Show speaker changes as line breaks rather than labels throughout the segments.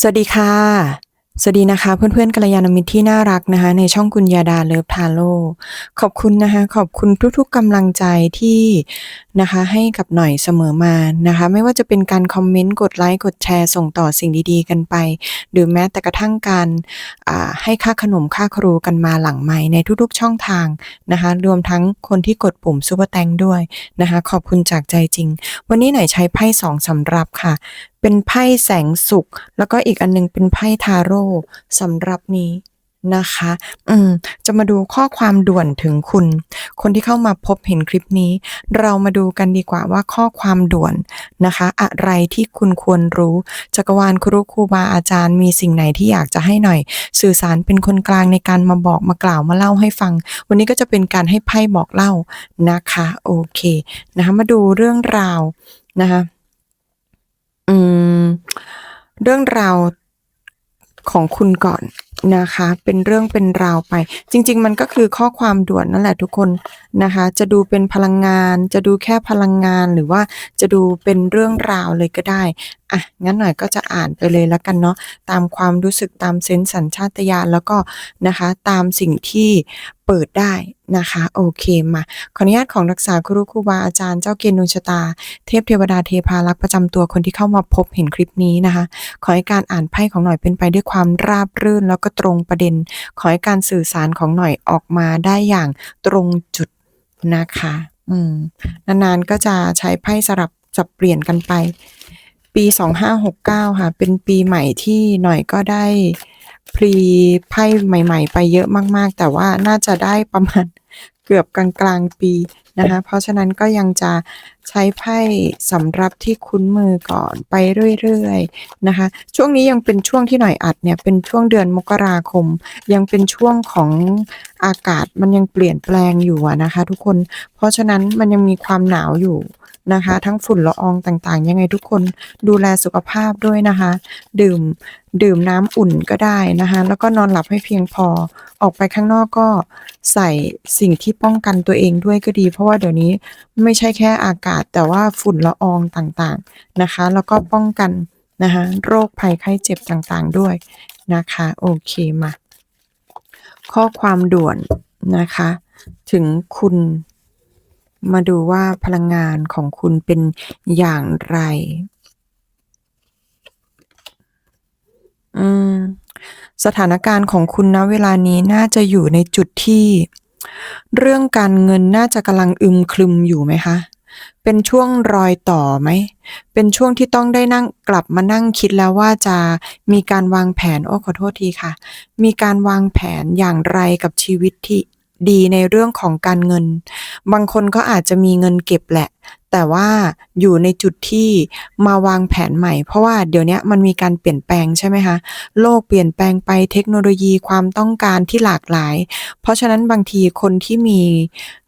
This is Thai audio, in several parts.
สวัสดีค่ะ สวัสดีนะคะ เพื่อนๆกัลยาณมิตรที่น่ารักนะคะ ในช่องกุญญาดาเลิฟทาโร่ขอบคุณนะคะ ขอบคุณทุกๆกำลังใจที่นะคะ ให้กับหน่อยเสมอมานะคะ ไม่ว่าจะเป็นการคอมเมนต์ กดไลค์ กดแชร์ ส่งต่อสิ่งดีๆ กันไป หรือแม้แต่กระทั่งการอ่าให้ค่าขนมค่าครูกันมาหลังใหม่ในทุกๆช่องทางนะคะ รวมทั้งคนที่กดปุ่มซูเปอร์แตงด้วยนะคะ ขอบคุณจากใจจริง วันนี้หน่อยใช้ไพ่สองสำรับค่ะเป็นไพ่แสงสุข แล้วก็อีกอันหนึงเป็นไพ่ทาโร่สำหรับนี้นะคะ อืม จะมาดูข้อความด่วนถึงคุณ คนที่เข้ามาพบเห็นคลิปนี้ เรามาดูกันดีกว่าว่าข้อความด่วนนะคะ อะไรที่คุณควรรู้ จักรวาลครูครูบาอาจารย์มีสิ่งไหนที่อยากจะให้หน่อย สื่อสารเป็นคนกลางในการมาบอกมากล่าวมาเล่าให้ฟัง วันนี้ก็จะเป็นการให้ไพ่บอกเล่านะคะ โอเค นะคะ มาดูเรื่องราวนะคะ อืม เรื่องราวของคุณก่อนนะคะ เป็นเรื่องเป็นราวไป จริง ๆ มันก็คือข้อความด่วนนั่นแหละทุกคนนะคะ จะดูเป็นพลังงาน จะดูแค่พลังงานหรือว่าจะดูเป็นเรื่องราวเลยก็ได้ อะงั้นหน่อยก็จะอ่านไปเลยแล้วกันเนาะตามความรู้สึกตามเซนส์สัญชาตญาณแล้วก็นะคะตามสิ่งที่เปิดได้นะคะโอเคมาขออนุญาตของรักษาครูครูบาอาจารย์เจ้าเกณฑ์ดวงชะตา เทพเทวดาเทพารักษ์ประจำตัวคนที่เข้ามาพบเห็นคลิปนี้นะคะ ขอให้การอ่านไพ่ของหน่อยเป็นไปด้วยความราบรื่นแล้วก็ตรงประเด็น ขอให้การสื่อสารของหน่อยออกมาได้อย่างตรงจุดนะคะ อืมนานๆก็จะใช้ไพ่สลับสับเปลี่ยนกันไป ปี 2569 ค่ะ เป็นปีใหม่ที่หน่อยก็ได้พรีไพ่ใหม่ ๆ ไปเยอะมากๆ แต่ว่าน่าจะได้ประมาณเกือบกลางๆปีนะคะ เพราะฉะนั้นก็ยังจะใช้ไพ่สำหรับที่คุ้นมือก่อนไปเรื่อยๆนะคะ ช่วงนี้ยังเป็นช่วงที่หน่อยอัดเนี่ยเป็นช่วงเดือนมกราคม ยังเป็นช่วงของอากาศมันยังเปลี่ยนแปลงอยู่นะคะ ทุกคน เพราะฉะนั้นมันยังมีความหนาวอยู่ นะคะ ทั้งฝุ่นละอองต่างๆ ยังไงทุกคนดูแลสุขภาพด้วยนะคะ ดื่มดื่มน้ำอุ่นก็ได้นะคะ แล้วก็นอนหลับให้เพียงพอออกไปข้างนอกก็ใส่สิ่งที่ป้องกันตัวเองด้วยก็ดี เพราะว่าเดี๋ยวนี้ไม่ใช่แค่อากาศ แต่ว่าฝุ่นละอองต่างๆนะคะ แล้วก็ป้องกันนะคะโรคภัยไข้เจ็บต่างๆด้วยนะคะ โอเคมา ข้อความด่วนนะคะ ถึงคุณ มาดูว่าพลังงานของคุณเป็นอย่างไร อืม สถานการณ์ของคุณณเวลานี้น่าจะอยู่ในจุดที่ เรื่องการเงินน่าจะกำลังอึมครึมอยู่ไหมคะ เป็นช่วงรอยต่อไหม เป็นช่วงที่ต้องได้นั่งกลับมานั่งคิดแล้วว่าจะมีการวางแผน โอ้ขอโทษทีค่ะ มีการวางแผนอย่างไรกับชีวิตที่ ดีในเรื่องของการเงิน บางคนก็อาจจะมีเงินเก็บแหละ แต่ว่าอยู่ในจุดที่มาวางแผนใหม่ เพราะว่าเดี๋ยวนี้มันมีการเปลี่ยนแปลงใช่ไหมคะ โลกเปลี่ยนแปลงไปเทคโนโลยีความต้องการที่หลากหลาย เพราะฉะนั้นบางทีคนที่มี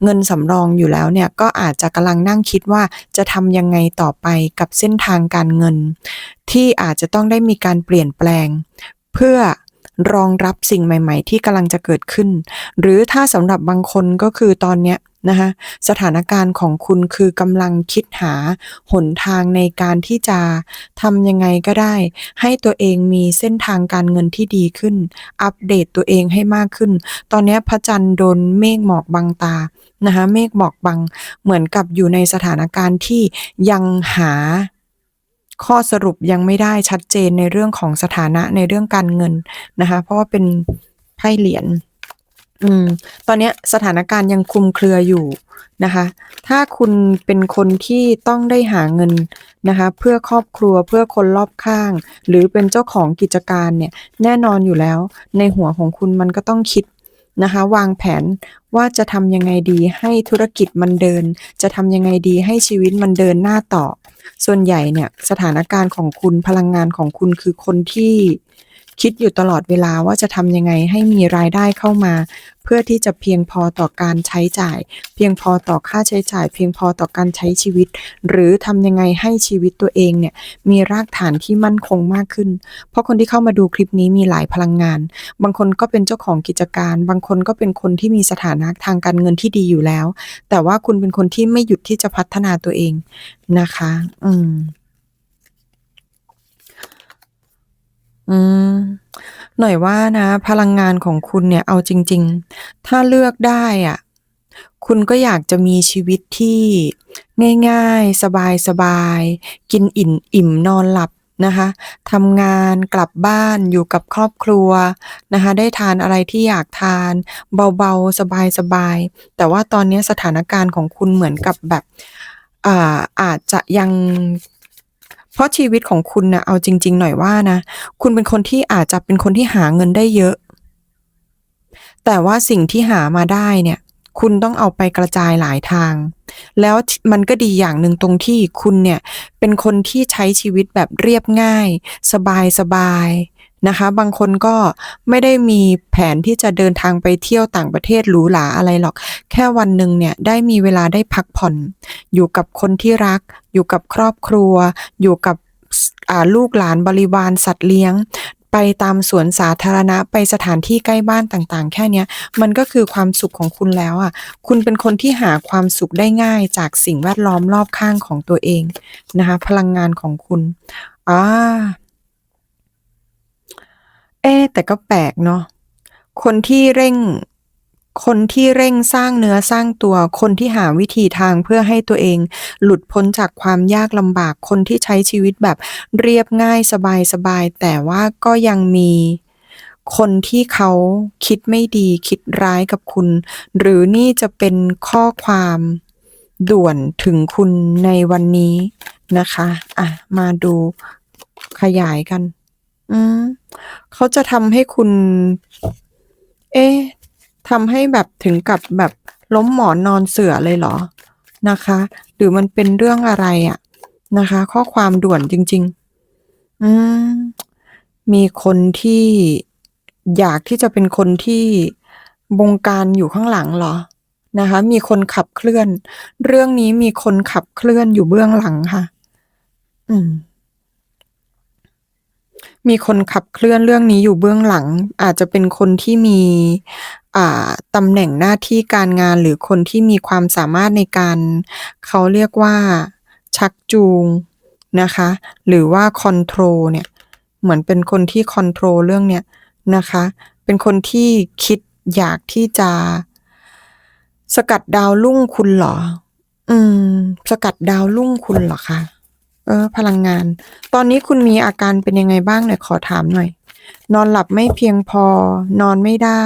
เงินสำรองอยู่แล้วเนี่ยก็อาจจะกำลังนั่งคิดว่าจะทำยังไงต่อไปกับเส้นทางการเงิน ที่อาจจะต้องได้มีการเปลี่ยนแปลง เพื่อ รองรับสิ่งใหม่ ๆ ที่กำลังจะเกิดขึ้น หรือถ้าสำหรับบางคนก็คือตอนเนี้ยนะคะสถานการณ์ของคุณคือกำลังคิดหาหนทางในการที่จะทำยังไงก็ได้ ให้ตัวเองมีเส้นทางการเงินที่ดีขึ้น อัปเดตตัวเองให้มากขึ้น ตอนนี้พระจันทร์โดนเมฆหมอกบังตานะคะเมฆหมอกบังเหมือนกับอยู่ในสถานการณ์ที่ยังหา ข้อสรุปยังไม่ได้ชัดเจนในเรื่องของสถานะในเรื่องการเงินนะคะ เพราะว่าเป็นไพ่เหรียญอืมตอนนี้สถานการณ์ยังคลุมเครืออยู่นะคะ ถ้าคุณเป็นคนที่ต้องได้หาเงินนะคะ เพื่อครอบครัวเพื่อคนรอบข้าง หรือเป็นเจ้าของกิจการเนี่ย แน่นอนอยู่แล้ว ในหัวของคุณมันก็ต้องคิด นะคะ วางแผนว่าจะทำยังไงดีให้ธุรกิจมันเดิน จะทำยังไงดีให้ชีวิตมันเดินหน้าต่อ ส่วนใหญ่เนี่ยสถานการณ์ของคุณพลังงานของคุณคือคนที่ คิดอยู่ตลอดเวลาว่าจะทำยังไงให้มีรายได้เข้ามา เพื่อที่จะเพียงพอต่อการใช้จ่าย เพียงพอต่อค่าใช้จ่าย เพียงพอต่อการใช้ชีวิต หรือทำยังไงให้ชีวิตตัวเองเนี่ยมีรากฐานที่มั่นคงมากขึ้น เพราะคนที่เข้ามาดูคลิปนี้มีหลายพลังงาน บางคนก็เป็นเจ้าของกิจการ บางคนก็เป็นคนที่มีสถานะทางการเงินที่ดีอยู่แล้ว แต่ว่าคุณเป็นคนที่ไม่หยุดที่จะพัฒนาตัวเองนะคะ อืม อืม หน่อยว่านะ พลังงานของคุณเนี่ย เอาจริง ๆ ถ้าเลือกได้อะ คุณก็อยากจะมีชีวิตที่ง่าย ๆ สบาย ๆ กินอิ่ม อิ่ม นอนหลับนะคะ ทำงาน กลับบ้าน อยู่กับครอบครัวนะคะ ได้ทานอะไรที่อยากทาน เบา ๆ สบาย ๆ แต่ว่าตอนเนี้ยสถานการณ์ของคุณเหมือนกับแบบ อ่า อาจจะยัง เพราะชีวิตของคุณนะเอาจริง ๆ หน่อยว่านะ คุณเป็นคนที่อาจจะเป็นคนที่หาเงินได้เยอะ แต่ว่าสิ่งที่หามาได้เนี่ย คุณต้องเอาไปกระจายหลายทาง แล้วมันก็ดีอย่างหนึ่งตรงที่คุณเนี่ย เป็นคนที่ใช้ชีวิตแบบเรียบง่าย สบายสบาย นะคะ บางคนก็ไม่ได้มีแผนที่จะเดินทางไปเที่ยวต่างประเทศหรูหราอะไรหรอก แค่วันหนึ่งเนี่ยได้มีเวลาได้พักผ่อน อยู่กับคนที่รัก อยู่กับครอบครัว อยู่กับลูกหลานบริวารสัตว์เลี้ยง ไปตามสวนสาธารณะไปสถานที่ใกล้บ้านต่างๆ แค่นี้มันก็คือความสุขของคุณแล้วอะคุณเป็นคนที่หาความสุขได้ง่ายจากสิ่งแวดล้อมรอบข้างของตัวเองนะคะ พลังงานของคุณอา อ๊แต่ก็แปลกเนาะคนที่เร่ง คนที่เร่งสร้างเนื้อสร้างตัว คนที่หาวิธีทางเพื่อให้ตัวเอง หลุดพ้นจากความยากลำบาก คนที่ใช้ชีวิตแบบเรียบง่ายสบายๆแต่ว่าก็ยังมีคนที่เขาคิดไม่ดีคิดร้ายกับคุณ หรือนี่จะเป็นข้อความด่วนถึงคุณในวันนี้นะคะอะมาดูขยายกัน อืม เขาจะทำให้คุณ เอ๊ะทำให้แบบถึงกับแบบล้มหมอนนอนเสือเลยเหรอ?นะคะ หรือมันเป็นเรื่องอะไรอะนะคะ ข้อความด่วนจริง ๆ อืม มีคนที่อยากที่จะเป็นคนที่บงการอยู่ข้างหลังเหรอ?นะคะ มีคนขับเคลื่อน เรื่องนี้มีคนขับเคลื่อนอยู่เบื้องหลังค่ะ อืม มีคนขับเคลื่อนเรื่องนี้อยู่เบื้องหลัง อาจจะเป็นคนที่มีตำแหน่งหน้าที่การงานหรือคนที่มีความสามารถในการ เขาเรียกว่า ชักจูงนะคะ หรือว่าคอนโทรลเนี่ย เหมือนเป็นคนที่คอนโทรลเรื่องเนี้ยนะคะ เป็นคนที่คิดอยากที่จะ สกัดดาวรุ่งคุณเหรอ?อืม สกัดดาวรุ่งคุณเหรอคะ? เออ พลังงาน ตอนนี้คุณมีอาการเป็นยังไงบ้าง?หน่อยขอถามหน่อย นอนหลับไม่เพียงพอ นอนไม่ได้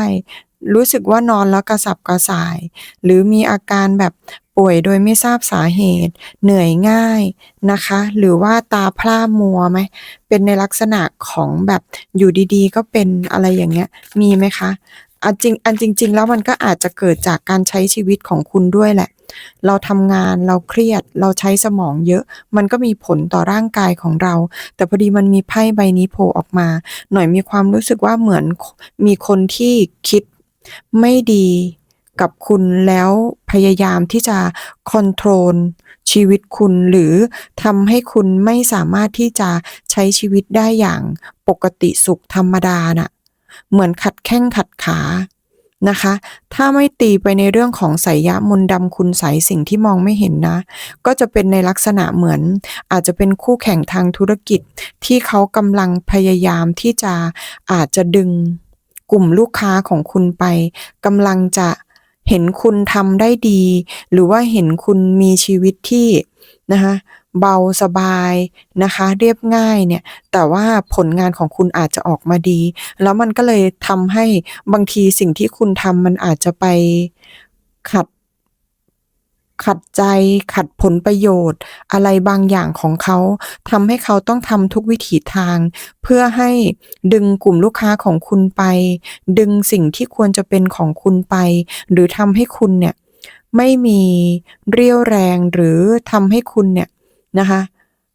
รู้สึกว่านอนแล้วกระสับกระส่าย หรือมีอาการแบบป่วยโดยไม่ทราบสาเหตุ เหนื่อยง่ายนะคะ หรือว่าตาพร่ามัวไหม?เป็นในลักษณะของแบบอยู่ดีๆ ก็เป็นอะไรอย่างเงี้ย มีไหมคะ?อันจริงอันจริง ๆ แล้วมันก็อาจจะเกิดจากการใช้ชีวิตของคุณด้วยแหละเราทำงานเราเครียดเราใช้สมองเยอะ มันก็มีผลต่อร่างกายของเรา แต่พอดีมันมีไพ่ใบนี้โผล่ออกมา หน่อยมีความรู้สึกว่าเหมือนมีคนที่คิดไม่ดีกับคุณแล้วพยายามที่จะคอนโทรลชีวิตคุณหรือทำให้คุณไม่สามารถที่จะใช้ชีวิตได้อย่างปกติสุขธรรมดาน่ะ เหมือนขัดแข้งขัดขา นะคะ ถ้าไม่ตีไปในเรื่องของไสยมนดำคุณไสยสิ่งที่มองไม่เห็นนะ ก็จะเป็นในลักษณะเหมือน อาจจะเป็นคู่แข่งทางธุรกิจ ที่เขากำลังพยายามที่จะอาจจะดึงกลุ่มลูกค้าของคุณไปกำลังจะเห็นคุณทำได้ดี หรือว่าเห็นคุณมีชีวิตที่นะคะ เบาสบายนะคะ เรียบง่ายเนี่ย แต่ว่าผลงานของคุณอาจจะออกมาดี แล้วมันก็เลยทำให้บางทีสิ่งที่คุณทำมันอาจจะไปขัดขัดใจขัดผลประโยชน์ อะไรบางอย่างของเขาทำให้เขาต้องทำทุกวิถีทาง เพื่อให้ดึงกลุ่มลูกค้าของคุณไป ดึงสิ่งที่ควรจะเป็นของคุณไป หรือทำให้คุณเนี่ยไม่มีเรี่ยวแรงหรือทำให้คุณเนี่ย นะคะ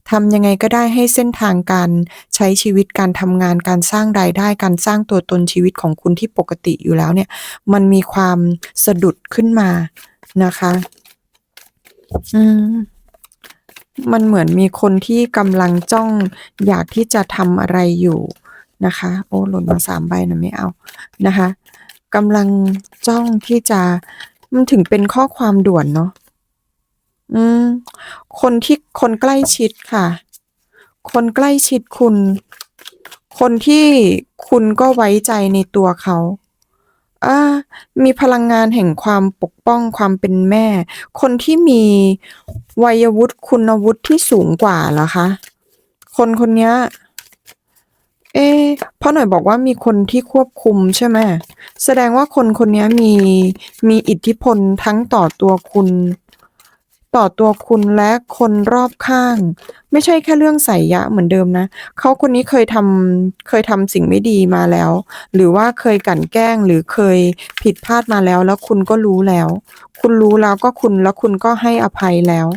ทำยังไงก็ได้ให้เส้นทางการใช้ชีวิตการทำงานการสร้างรายได้การสร้างตัวตนชีวิตของคุณที่ปกติอยู่แล้วเนี่ยมันมีความสะดุดขึ้นมานะคะอืมมันเหมือนมีคนที่กำลังจ้องอยากที่จะทำอะไรอยู่นะคะ โอ้หล่นมา3ใบนะไม่เอานะคะกำลังจ้องที่จะมันถึงเป็นข้อความด่วนเนาะ อืม คนที่คนใกล้ชิดค่ะ คนใกล้ชิดคุณ คนที่คุณก็ไว้ใจในตัวเขาอ่ามีพลังงานแห่งความปกป้องความเป็นแม่ คนที่มีวัยวุฒิคุณวุฒิที่สูงกว่าเหรอคะ คนคนนี้เอ๊ะเพราะหน่อยบอกว่ามีคนที่ควบคุมใช่ไหมแสดงว่าคนคนนี้มีมีอิทธิพลทั้งต่อตัวคุณ ต่อตัวคุณและคนรอบข้าง ไม่ใช่แค่เรื่องใส่ยะเหมือนเดิมนะเขาคนนี้เคยทำเคยทำสิ่งไม่ดีมาแล้ว หรือว่าเคยกลั่นแกล้งหรือเคยผิดพลาดมาแล้ว แล้วคุณก็รู้แล้ว คุณรู้แล้วก็คุณแล้วคุณก็ให้อภัยแล้ว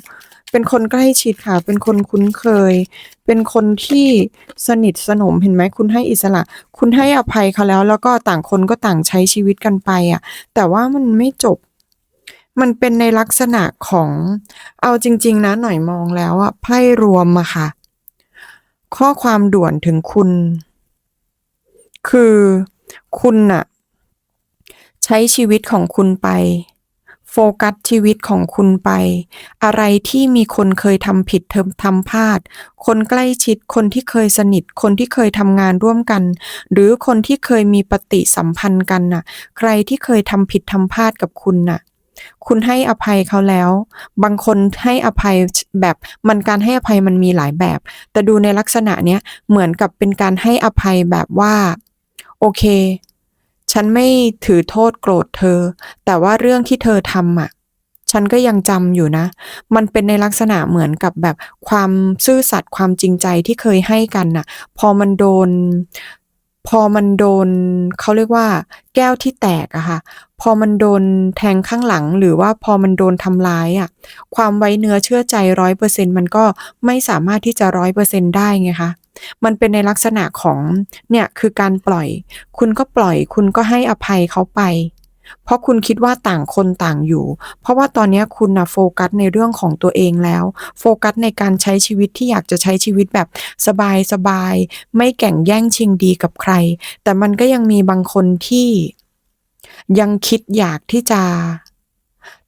เป็นคนใกล้ชิดค่ะ เป็นคนคุ้นเคย เป็นคนที่สนิทสนมเห็นไหมคุณให้อิสระ คุณให้อภัยเขาแล้ว แล้วก็ต่างคนก็ต่างใช้ชีวิตกันไปอะ แต่ว่ามันไม่จบ มันเป็นในลักษณะของเอาจริง ๆ นะหน่อยมองแล้วอะไพ่รวมอะค่ะ ข้อความด่วนถึงคุณ คือคุณน่ะใช้ชีวิตของคุณไป โฟกัสชีวิตของคุณไป อะไรที่มีคนเคยทำผิดเทมทำพลาด คนใกล้ชิดคนที่เคยสนิท คนที่เคยทำงานร่วมกัน หรือคนที่เคยมีปฏิสัมพันธ์กันน่ะ ใครที่เคยทำผิดทำพลาดกับคุณน่ะ คุณให้อภัยเขาแล้ว บางคนให้อภัยแบบมันการให้อภัยมันมีหลายแบบ แต่ดูในลักษณะเนี้ยเหมือนกับเป็นการให้อภัยแบบว่า โอเค ฉันไม่ถือโทษโกรธเธอ แต่ว่าเรื่องที่เธอทำอะฉันก็ยังจำอยู่นะ มันเป็นในลักษณะเหมือนกับแบบความซื่อสัตย์ความจริงใจที่เคยให้กันน่ะ พอมันโดน พอมันโดนเขาเรียกว่า แก้วที่แตกอะค่ะ พอมันโดนแทงข้างหลัง หรือว่าพอมันโดนทำร้ายอะความไว้เนื้อเชื่อใจร้อยเปอร์เซ็นมันก็ไม่สามารถที่จะร้อยเปอร์เซ็นได้ไงคะมันเป็นในลักษณะของเนี่ยคือการปล่อย คุณก็ปล่อย คุณก็ให้อภัยเขาไป เพราะคุณคิดว่าต่างคนต่างอยู่ เพราะว่าตอนนี้คุณนะโฟกัสในเรื่องของตัวเองแล้ว โฟกัสในการใช้ชีวิตที่อยากจะใช้ชีวิตแบบสบายสบาย ไม่แข่งแย่งชิงดีกับใคร แต่มันก็ยังมีบางคนที่ยังคิดอยากที่จะ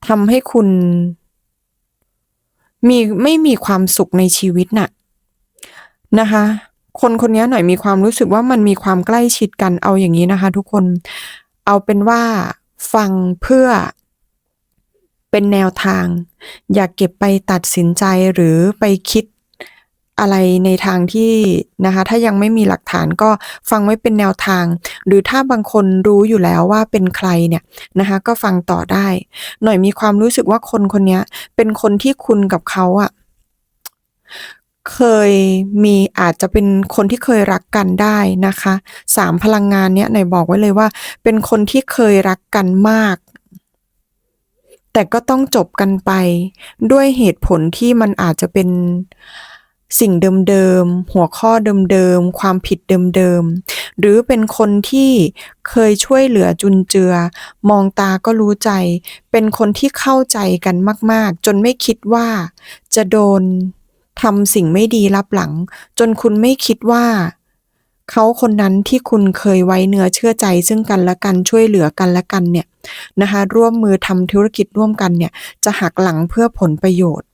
ทำให้คุณ มีไม่มีความสุขในชีวิตน่ะนะคะ คนคนนี้หน่อยมีความรู้สึกว่ามันมีความใกล้ชิดกันเอาอย่างนี้นะคะ ทุกคนเอาเป็นว่า ฟังเพื่อเป็นแนวทาง อย่าเก็บไปตัดสินใจหรือไปคิดอะไรในทางที่นะคะ ถ้ายังไม่มีหลักฐานก็ฟังไว้เป็นแนวทาง หรือถ้าบางคนรู้อยู่แล้วว่าเป็นใครเนี่ยนะคะก็ฟังต่อได้ หน่อยมีความรู้สึกว่าคนคนนี้เป็นคนที่คุณกับเขาอะ เคยมีอาจจะเป็นคนที่เคยรักกันได้นะคะสามพลังงานเนี้ยหนบอกไว้เลยว่า เป็นคนที่เคยรักกันมาก แต่ก็ต้องจบกันไป ด้วยเหตุผลที่มันอาจจะเป็นสิ่งเดิมๆ หัวข้อเดิมๆ ความผิดเดิมๆ หรือเป็นคนที่เคยช่วยเหลือจุนเจือ มองตาก็รู้ใจ เป็นคนที่เข้าใจกันมากๆ จนไม่คิดว่าจะโดน ทำสิ่งไม่ดีรับหลัง จนคุณไม่คิดว่า เขาคนนั้นที่คุณเคยไว้เนื้อเชื่อใจ ซึ่งกันและกันช่วยเหลือกันและกันเนี่ยนะคะ ร่วมมือทำธุรกิจร่วมกันเนี่ย จะหักหลังเพื่อผลประโยชน์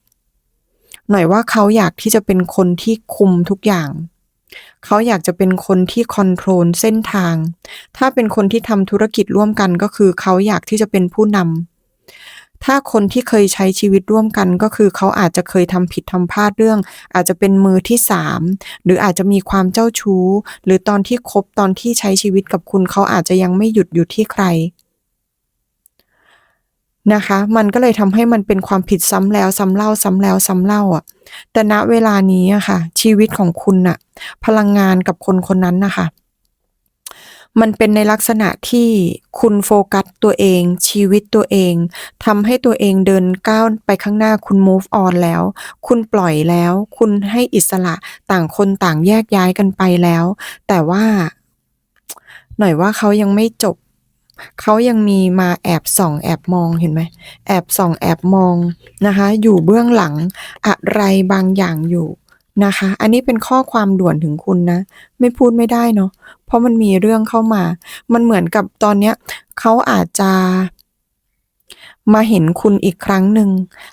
หน่อยว่าเขาอยากที่จะเป็นคนที่คุมทุกอย่างเขาอยากจะเป็นคนที่คอนโทรลเส้นทาง ถ้าเป็นคนที่ทำธุรกิจร่วมกันก็คือเขาอยากที่จะเป็นผู้นำ ถ้าคนที่เคยใช้ชีวิตร่วมกันก็คือเขาอาจจะเคยทำผิดทำพลาดเรื่อง อาจจะเป็นมือที่สามหรืออาจจะมีความเจ้าชู้ หรือตอนที่คบตอนที่ใช้ชีวิตกับคุณเขาอาจจะยังไม่หยุดอยู่ที่ใครนะคะ มันก็เลยทำให้มันเป็นความผิดซ้ำแล้วซ้ำเล่าซ้ำแล้วซ้ำเล่าอะ แต่ณเวลานี้อะค่ะ ชีวิตของคุณน่ะ พลังงานกับคนคนนั้นนะคะ มันเป็นในลักษณะที่คุณโฟกัสตัวเอง ชีวิตตัวเองทำให้ตัวเองเดินก้าวไปข้างหน้าคุณ move on แล้ว คุณปล่อยแล้ว คุณให้อิสระต่างคนต่างแยกย้ายกันไปแล้ว แต่ว่า หน่อยว่าเขายังไม่จบ เขายังมีมาแอบส่อง แอบมองเห็นไหมแอบส่องแอบมองนะคะ อยู่เบื้องหลังอะไรบางอย่างอยู่ นะคะ อันนี้เป็นข้อความด่วนถึงคุณนะ ไม่พูดไม่ได้เนาะ เพราะมันมีเรื่องเข้ามา มันเหมือนกับตอนเนี้ยเขาอาจจะมาเห็นคุณอีกครั้งหนึ่ง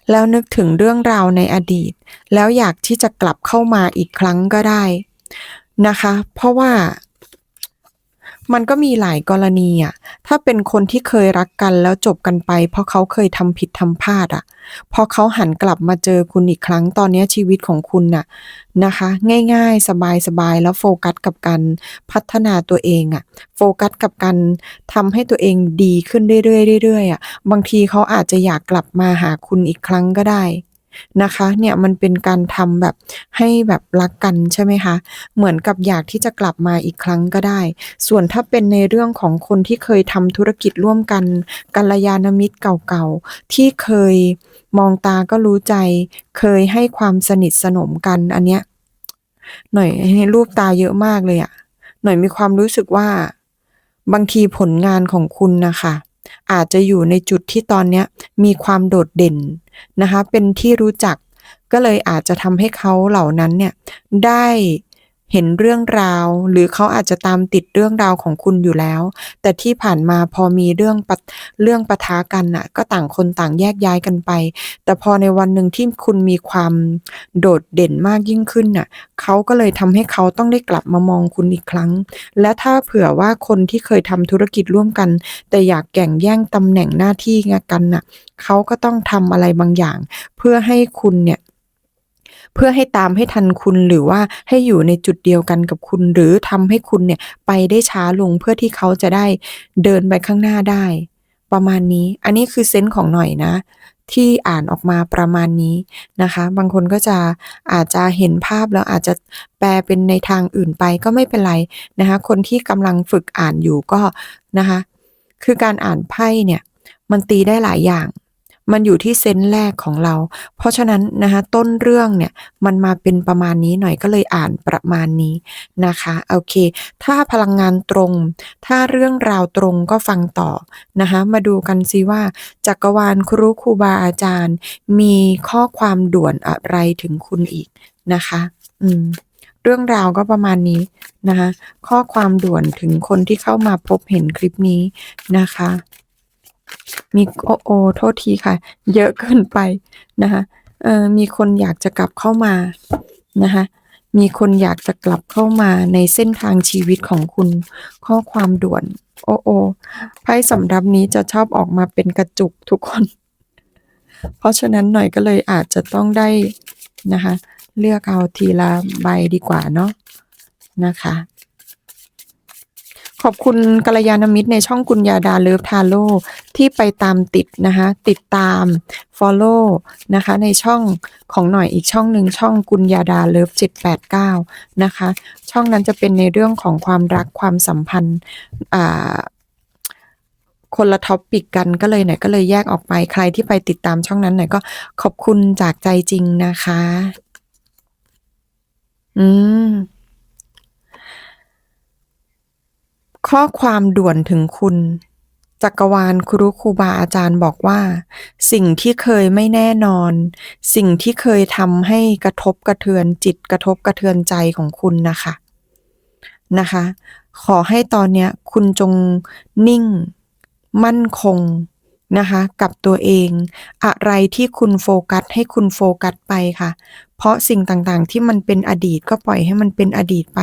แล้วนึกถึงเรื่องราวในอดีต แล้วอยากที่จะกลับเข้ามาอีกครั้งก็ได้นะคะ เพราะว่า มันก็มีหลายกรณีอะถ้าเป็นคนที่เคยรักกันแล้วจบกันไป เพราะเขาเคยทำผิดทำพลาดอะพอเขาหันกลับมาเจอคุณอีกครั้งตอนนี้ชีวิตของคุณน่ะนะคะ ง่ายๆ สบายๆ แล้วโฟกัสกับการพัฒนาตัวเองอะโฟกัสกับการทำให้ตัวเองดีขึ้นเรื่อยๆเรื่อยๆอะบางทีเขาอาจจะอยากกลับมาหาคุณอีกครั้งก็ได้ นะคะเนี่ยมันเป็นการทำแบบให้แบบรักกันใช่ไหมคะ เหมือนกับอยากที่จะกลับมาอีกครั้งก็ได้ ส่วนถ้าเป็นในเรื่องของคนที่เคยทำธุรกิจร่วมกันกัลยาณมิตรเก่าๆ ที่เคยมองตาก็รู้ใจ เคยให้ความสนิทสนมกันอันเนี้ยหน่อยรูปตาเยอะมากเลยอะหน่อยมีความรู้สึกว่าบางทีผลงานของคุณนะคะอาจจะอยู่ในจุดที่ตอนเนี้ยมีความโดดเด่น นะคะเป็นที่รู้จัก ก็เลยอาจจะทำให้เขาเหล่านั้นเนี่ยได้ เห็นเรื่องราว หรือเขาอาจจะตามติดเรื่องราวของคุณอยู่แล้ว แต่ที่ผ่านมาพอมีเรื่องปะเรื่องปะทะกันน่ะ ก็ต่างคนต่างแยกย้ายกันไป แต่พอในวันหนึ่งที่คุณมีความโดดเด่นมากยิ่งขึ้นน่ะเขาก็เลยทำให้เขาต้องได้กลับมามองคุณอีกครั้ง และถ้าเผื่อว่าคนที่เคยทำธุรกิจร่วมกัน แต่อยากแข่งแย่งตำแหน่งหน้าที่งกันน่ะเขาก็ต้องทำอะไรบางอย่าง เพื่อให้คุณเนี่ย เพื่อให้ตามให้ทันคุณหรือว่าให้อยู่ในจุดเดียวกันกับคุณ หรือทำให้คุณเนี่ยไปได้ช้าลงเพื่อที่เขาจะได้เดินไปข้างหน้าได้ ประมาณนี้ อันนี้คือเซนส์ของหน่อยนะ ที่อ่านออกมาประมาณนี้นะคะ บางคนก็จะอาจจะเห็นภาพแล้วอาจจะแปลเป็นในทางอื่นไปก็ไม่เป็นไรนะคะ คนที่กำลังฝึกอ่านอยู่ก็นะคะ คือการอ่านไพ่เนี่ย มันตีได้หลายอย่าง มันอยู่ที่เซนส์แรกของเรา เพราะฉะนั้นนะคะต้นเรื่องเนี่ยมันมาเป็นประมาณนี้หน่อยก็เลยอ่านประมาณนี้นะคะโอเค ถ้าพลังงานตรง ถ้าเรื่องราวตรงก็ฟังต่อนะคะมาดูกันซิว่า จักรวาลครูครูบาอาจารย์ มีข้อความด่วนอะไรถึงคุณอีกนะคะ อืมเรื่องราวก็ประมาณนี้นะคะ ข้อความด่วนถึงคนที่เข้ามาพบเห็นคลิปนี้นะคะ มีโอโอโทษทีค่ะ เยอะเกินไปนะคะเออมีคนอยากจะกลับเข้ามานะคะมีคนอยากจะกลับเข้ามาในเส้นทางชีวิตของคุณ ข้อความด่วน โอโอไพ่สำรับนี้จะชอบออกมาเป็นกระจุกทุกคน เพราะฉะนั้นหน่อยก็เลยอาจจะต้องได้นะคะ เลือกเอาทีละใบดีกว่าเนาะนะคะ ขอบคุณกัลยาณมิตรในช่องกุญญาดาเลิฟทาโร่ที่ไปตามติดนะคะ ติดตาม follow นะคะ ในช่องของหน่อยอีกช่องหนึ่งช่องกุญญาดาเลิฟ789 นะคะ ช่องนั้นจะเป็นในเรื่องของความรักความสัมพันธ์อ่าคนละท็อปปิกกันก็เลยหน่อยก็เลยแยกออกไปใครที่ไปติดตามช่องนั้นหน่อยก็ขอบคุณจากใจจริงนะคะ อืม ข้อความด่วนถึงคุณ จักรวาลครูครูบาอาจารย์บอกว่า สิ่งที่เคยไม่แน่นอน สิ่งที่เคยทำให้กระทบกระเทือนจิตกระทบกระเทือนใจของคุณนะคะนะคะ ขอให้ตอนเนี้ยคุณจงนิ่ง มั่นคงนะคะ กับตัวเอง อะไรที่คุณโฟกัสให้คุณโฟกัสไปค่ะ เพราะสิ่งต่างๆ ที่มันเป็นอดีตก็ปล่อยให้มันเป็นอดีตไป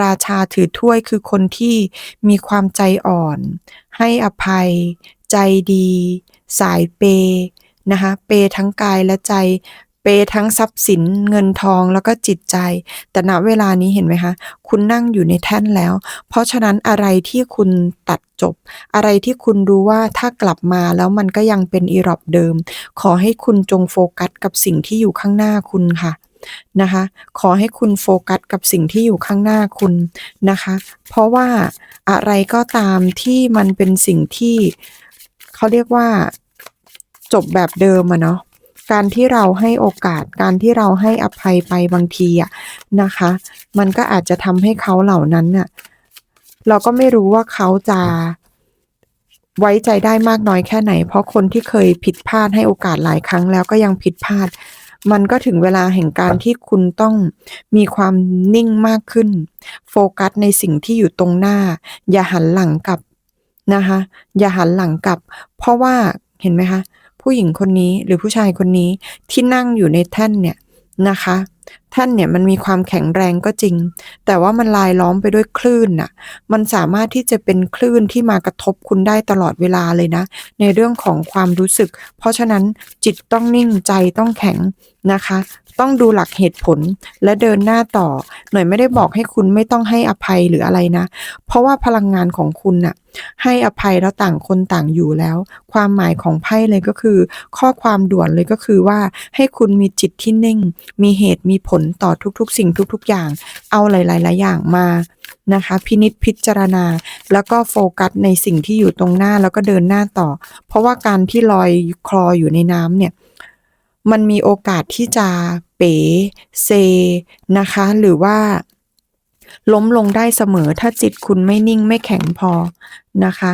ราชาถือถ้วยคือคนที่มีความใจอ่อน ให้อภัย ใจดี สายเปย์นะคะเปย์ทั้งกายและใจ ปทั้งทรัพย์สินเงินทองแล้วก็จิตใจ แต่ณเวลานี้เห็นไหมคะ คุณนั่งอยู่ในแท่นแล้ว เพราะฉะนั้นอะไรที่คุณตัดจบ อะไรที่คุณรู้ว่าถ้ากลับมาแล้วมันก็ยังเป็นอีรอบเดิม ขอให้คุณจงโฟกัสกับสิ่งที่อยู่ข้างหน้าคุณค่ะนะคะ ขอให้คุณโฟกัสกับสิ่งที่อยู่ข้างหน้าคุณนะคะ เพราะว่าอะไรก็ตามที่มันเป็นสิ่งที่เขาเรียกว่าจบแบบเดิมอะเนาะ การที่เราให้โอกาสการที่เราให้อภัยไปบางทีอะนะคะ มันก็อาจจะทำให้เขาเหล่านั้นน่ะเราก็ไม่รู้ว่าเขาจะไว้ใจได้มากน้อยแค่ไหน เพราะคนที่เคยผิดพลาดให้โอกาสหลายครั้งแล้วก็ยังผิดพลาด มันก็ถึงเวลาแห่งการที่คุณต้องมีความนิ่งมากขึ้น โฟกัสในสิ่งที่อยู่ตรงหน้า อย่าหันหลังกลับนะคะ อย่าหันหลังกลับ เพราะว่าเห็นไหมคะ ผู้หญิงคนนี้หรือผู้ชายคนนี้ที่นั่งอยู่ในแท่นเนี่ยนะคะแท่นเนี่ยมันมีความแข็งแรงก็จริง แต่ว่ามันลายล้อมไปด้วยคลื่นน่ะ มันสามารถที่จะเป็นคลื่นที่มากระทบคุณได้ตลอดเวลาเลยนะ ในเรื่องของความรู้สึก เพราะฉะนั้นจิตต้องนิ่งใจต้องแข็งนะคะ ต้องดูหลักเหตุผลและเดินหน้าต่อ หน่อยไม่ได้บอกให้คุณไม่ต้องให้อภัยหรืออะไรนะ เพราะว่าพลังงานของคุณน่ะ ให้อภัยแล้วต่างคนต่างอยู่แล้ว ความหมายของไพ่เลยก็คือ ข้อความด่วนเลยก็คือว่าให้คุณมีจิตที่นิ่ง มีเหตุมีผลต่อทุกๆ สิ่งทุกๆ อย่าง เอาหลายๆอย่างมานะคะ พินิจพิจารณา แล้วก็โฟกัสในสิ่งที่อยู่ตรงหน้าแล้วก็เดินหน้าต่อ เพราะว่าการที่ลอยคลออยู่ในน้ำเนี่ยมันมีโอกาสที่จะ เป๋ เซ นะคะ หรือว่า ล้มลงได้เสมอถ้าจิตคุณไม่นิ่งไม่แข็งพอนะคะ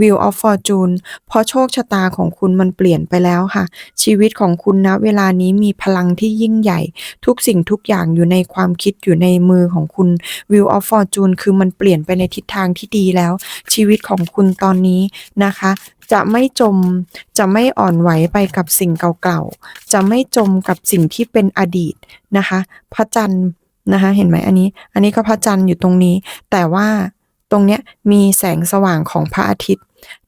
Wheel of Fortune เพราะโชคชะตาของคุณมันเปลี่ยนไปแล้วค่ะ ชีวิตของคุณณเวลานี้มีพลังที่ยิ่งใหญ่ ทุกสิ่งทุกอย่างอยู่ในความคิดอยู่ในมือของคุณ Wheel of Fortune คือมันเปลี่ยนไปในทิศทางที่ดีแล้ว ชีวิตของคุณตอนนี้นะคะจะไม่จม จะไม่อ่อนไหวไปกับสิ่งเก่าๆ จะไม่จมกับสิ่งที่เป็นอดีตนะคะ พระจันทร์นะคะ เห็นไหมอันนี้ อันนี้ก็พระจันทร์อยู่ตรงนี้ แต่ว่า ตรงเนี้ยมีแสงสว่างของพระอาทิตย์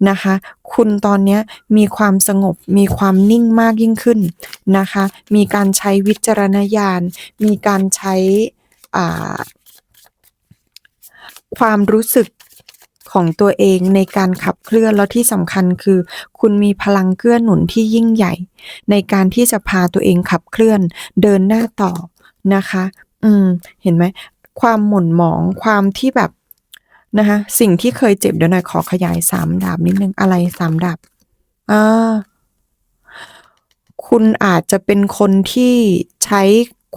นะคะ คุณตอนเนี้ยมีความสงบมีความนิ่งมากยิ่งขึ้นนะคะ มีการใช้วิจารณญาณ มีการใช้อ่าความรู้สึกของตัวเองในการขับเคลื่อนแล้วที่สำคัญคือ คุณมีพลังเกื้อหนุนที่ยิ่งใหญ่ ในการที่จะพาตัวเองขับเคลื่อนเดินหน้าต่อนะคะ อืม เห็นไหม ความหม่นหมองความที่แบบ นะคะสิ่งที่เคยเจ็บเดี๋ยวหน่อยขอขยายสามดาบนิดนึงอะไรสามดาบอ่าคุณอาจจะเป็นคนที่ใช้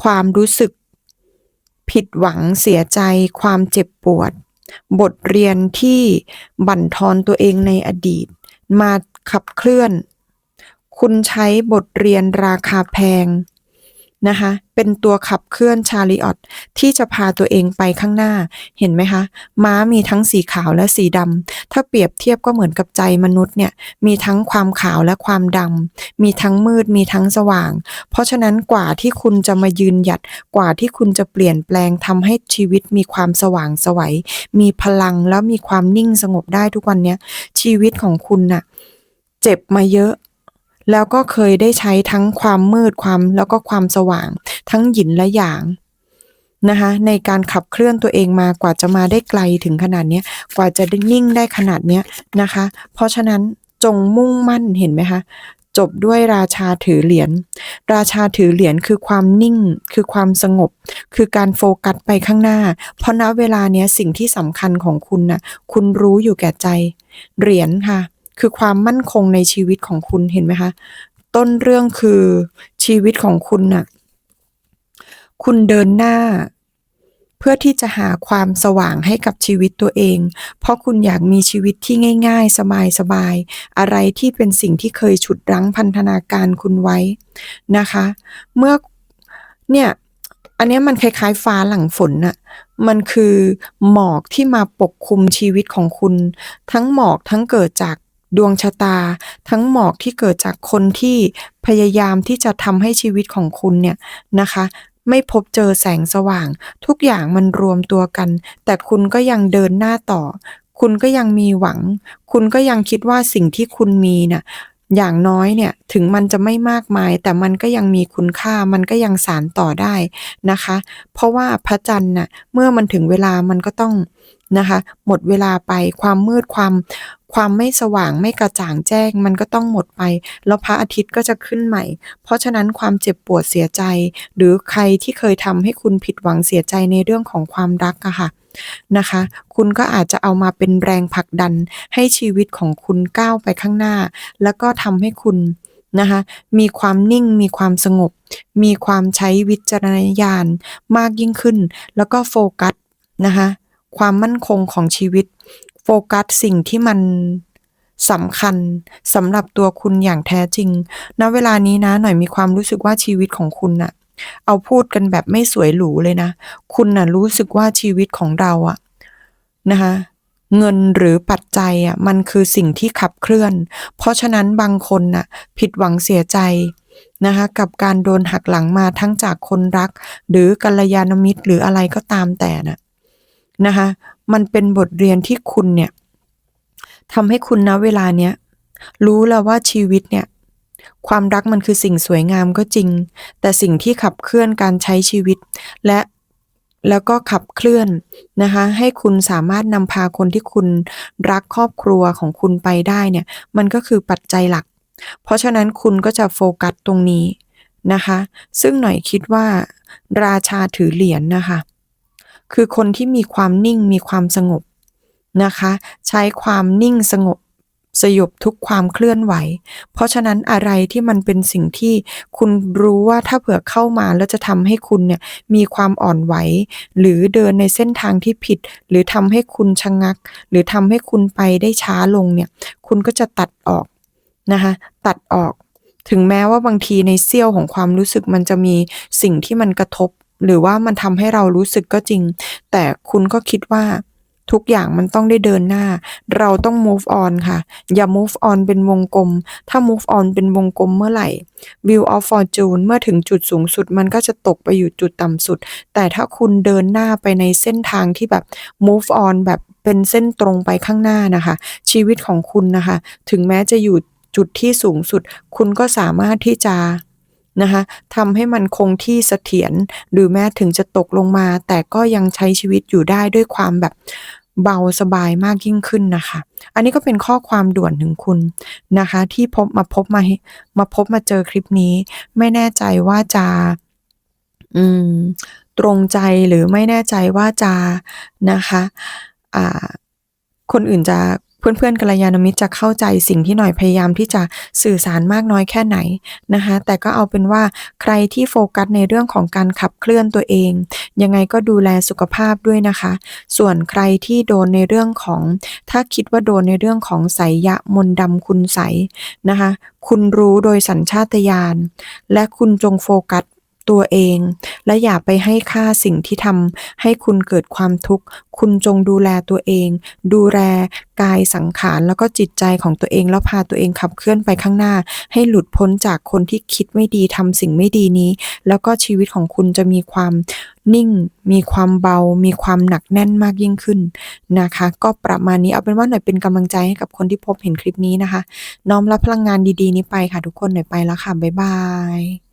ความรู้สึก ผิดหวังเสียใจ ความเจ็บปวด บทเรียนที่บั่นทอนตัวเองในอดีต มาขับเคลื่อน คุณใช้บทเรียนราคาแพง นะคะ เป็นตัวขับเคลื่อนชาริออตที่จะพาตัวเองไปข้างหน้า เห็นไหมคะ ม้ามีทั้งสีขาวและสีดำ ถ้าเปรียบเทียบก็เหมือนกับใจมนุษย์เนี่ย มีทั้งความขาวและความดำ มีทั้งมืด มีทั้งสว่าง เพราะฉะนั้นกว่าที่คุณจะมายืนหยัด กว่าที่คุณจะเปลี่ยนแปลงทำให้ชีวิตมีความสว่างสวัย มีพลังแล้วมีความนิ่งสงบได้ทุกวันเนี้ย ชีวิตของคุณน่ะ เจ็บมาเยอะ แล้วก็เคยได้ใช้ทั้งความมืดความแล้วก็ความสว่าง ทั้งหยินและหยางนะคะในการขับเคลื่อนตัวเองมากว่าจะมาได้ไกลถึงขนาดนี้กว่าจะได้นิ่งได้ขนาดนี้นะคะ เพราะฉะนั้นจงมุ่งมั่นเห็นไหมคะจบด้วยราชาถือเหรียญ ราชาถือเหรียญคือความนิ่ง คือความสงบ คือการโฟกัสไปข้างหน้า เพราะณเวลาเนี้ยสิ่งที่สำคัญของคุณน่ะ คุณรู้อยู่แก่ใจ เหรียญค่ะ คือความมั่นคงในชีวิตของคุณเห็นไหมคะ ต้นเรื่องคือชีวิตของคุณน่ะ คุณเดินหน้า เพื่อที่จะหาความสว่างให้กับชีวิตตัวเอง เพราะคุณอยากมีชีวิตที่ง่าย ๆ สบายๆอะไรที่เป็นสิ่งที่เคยฉุดรั้งพันธนาการคุณไว้นะคะ เมื่อเนี่ยอันนี้มันคล้ายๆฟ้าหลังฝนน่ะ มันคือหมอกที่มาปกคลุมชีวิตของคุณ ทั้งหมอกทั้งเกิดจาก ดวงชะตา ทั้งหมอกที่เกิดจากคนที่พยายามที่จะทำให้ชีวิตของคุณเนี่ยนะคะ ไม่พบเจอแสงสว่าง ทุกอย่างมันรวมตัวกัน แต่คุณก็ยังเดินหน้าต่อ คุณก็ยังมีหวัง คุณก็ยังคิดว่าสิ่งที่คุณมีน่ะอย่างน้อยเนี่ยถึงมันจะไม่มากมาย แต่มันก็ยังมีคุณค่ามันก็ยังสานต่อได้นะคะ เพราะว่าพระจันทร์น่ะเมื่อมันถึงเวลามันก็ต้องนะคะ หมดเวลาไปความมืดความ ความไม่สว่างไม่กระจ่างแจ้ง มันก็ต้องหมดไป แล้วพระอาทิตย์ก็จะขึ้นใหม่ เพราะฉะนั้นความเจ็บปวดเสียใจ หรือใครที่เคยทำให้คุณผิดหวังเสียใจในเรื่องของความรักอะค่ะนะคะ คุณก็อาจจะเอามาเป็นแรงผลักดันให้ชีวิตของคุณก้าวไปข้างหน้า แล้วก็ทำให้คุณนะคะมีความนิ่งมีความสงบ มีความใช้วิจารณญาณมากยิ่งขึ้น แล้วก็โฟกัสนะคะความมั่นคงของชีวิต โฟกัสสิ่งที่มันสำคัญสำหรับตัวคุณอย่างแท้จริง ณ เวลานี้นะ หน่อยมีความรู้สึกว่าชีวิตของคุณน่ะ เอาพูดกันแบบไม่สวยหรูเลยนะ คุณน่ะรู้สึกว่าชีวิตของเราอะนะคะเงินหรือปัจจัยอะมันคือสิ่งที่ขับเคลื่อน เพราะฉะนั้นบางคนน่ะผิดหวังเสียใจนะคะกับการโดนหักหลังมาทั้งจากคนรัก หรือกัลยาณมิตรหรืออะไรก็ตามแต่น่ะนะคะ มันเป็นบทเรียนที่คุณเนี่ยทำให้คุณณเวลาเนี้ยรู้แล้วว่าชีวิตเนี่ย ความรักมันคือสิ่งสวยงามก็จริง แต่สิ่งที่ขับเคลื่อนการใช้ชีวิต และแล้วก็ขับเคลื่อนนะคะ ให้คุณสามารถนำพาคนที่คุณรักครอบครัวของคุณไปได้เนี่ย มันก็คือปัจจัยหลัก เพราะฉะนั้นคุณก็จะโฟกัสตรงนี้นะคะ ซึ่งหน่อยคิดว่า ราชาถือเหรียญนะคะ คือคนที่มีความนิ่งมีความสงบนะคะ ใช้ความนิ่งสงบสยบทุกความเคลื่อนไหว เพราะฉะนั้นอะไรที่มันเป็นสิ่งที่คุณรู้ว่าถ้าเผื่อเข้ามาแล้วจะทำให้คุณเนี่ยมีความอ่อนไหว หรือเดินในเส้นทางที่ผิด หรือทำให้คุณชะงัก หรือทำให้คุณไปได้ช้าลงเนี่ย คุณก็จะตัดออกนะคะตัดออก ถึงแม้ว่าบางทีในเสี้ยวของความรู้สึกมันจะมีสิ่งที่มันกระทบ หรือว่ามันทำให้เรารู้สึกก็จริง แต่คุณก็คิดว่าทุกอย่างมันต้องได้เดินหน้า เราต้อง move on ค่ะ อย่า move on เป็นวงกลม ถ้า move on เป็นวงกลมเมื่อไหร่ Wheel of Fortune เมื่อถึงจุดสูงสุดมันก็จะตกไปอยู่จุดต่ำสุด แต่ถ้าคุณเดินหน้าไปในเส้นทางที่แบบ move on แบบเป็นเส้นตรงไปข้างหน้านะคะ ชีวิตของคุณนะคะ ถึงแม้จะอยู่จุดที่สูงสุด คุณก็สามารถที่จะ นะคะทำให้มันคงที่เสถียรหรือแม้ถึงจะตกลงมา แต่ก็ยังใช้ชีวิตอยู่ได้ด้วยความแบบเบาสบายมากยิ่งขึ้นนะคะ อันนี้ก็เป็นข้อความด่วนถึงคุณนะคะ ที่พบมาพบมามาพบมาเจอคลิปนี้ ไม่แน่ใจว่าจะอืมตรงใจหรือไม่แน่ใจว่าจะนะคะอ่าคนอื่นจะ เพื่อนๆกัลยาณมิตรจะเข้าใจสิ่งที่หน่อยพยายามที่จะสื่อสารมากน้อยแค่ไหนนะคะ แต่ก็เอาเป็นว่าใครที่โฟกัสในเรื่องของการขับเคลื่อนตัวเอง ยังไงก็ดูแลสุขภาพด้วยนะคะ ส่วนใครที่โดนในเรื่องของ ถ้าคิดว่าโดนในเรื่องของไสยะมนดำคุณไสนะคะ คุณรู้โดยสัญชาตญาณและคุณจงโฟกัส ตัวเอง และอย่าไปให้ค่าสิ่งที่ทำให้คุณเกิดความทุกข์ คุณจงดูแลตัวเอง ดูแลกายสังขารแล้วก็จิตใจของตัวเอง แล้วพาตัวเองขับเคลื่อนไปข้างหน้า ให้หลุดพ้นจากคนที่คิดไม่ดีทำสิ่งไม่ดีนี้ แล้วก็ชีวิตของคุณจะมีความนิ่ง มีความเบา มีความหนักแน่นมากยิ่งขึ้นนะคะ ก็ประมาณนี้เอาเป็นว่าหน่อยเป็นกำลังใจให้กับคนที่พบเห็นคลิปนี้นะคะ น้อมรับพลังงานดีๆ นี้ไปค่ะทุกคนหน่อยไปแล้วค่ะ บ๊ายบาย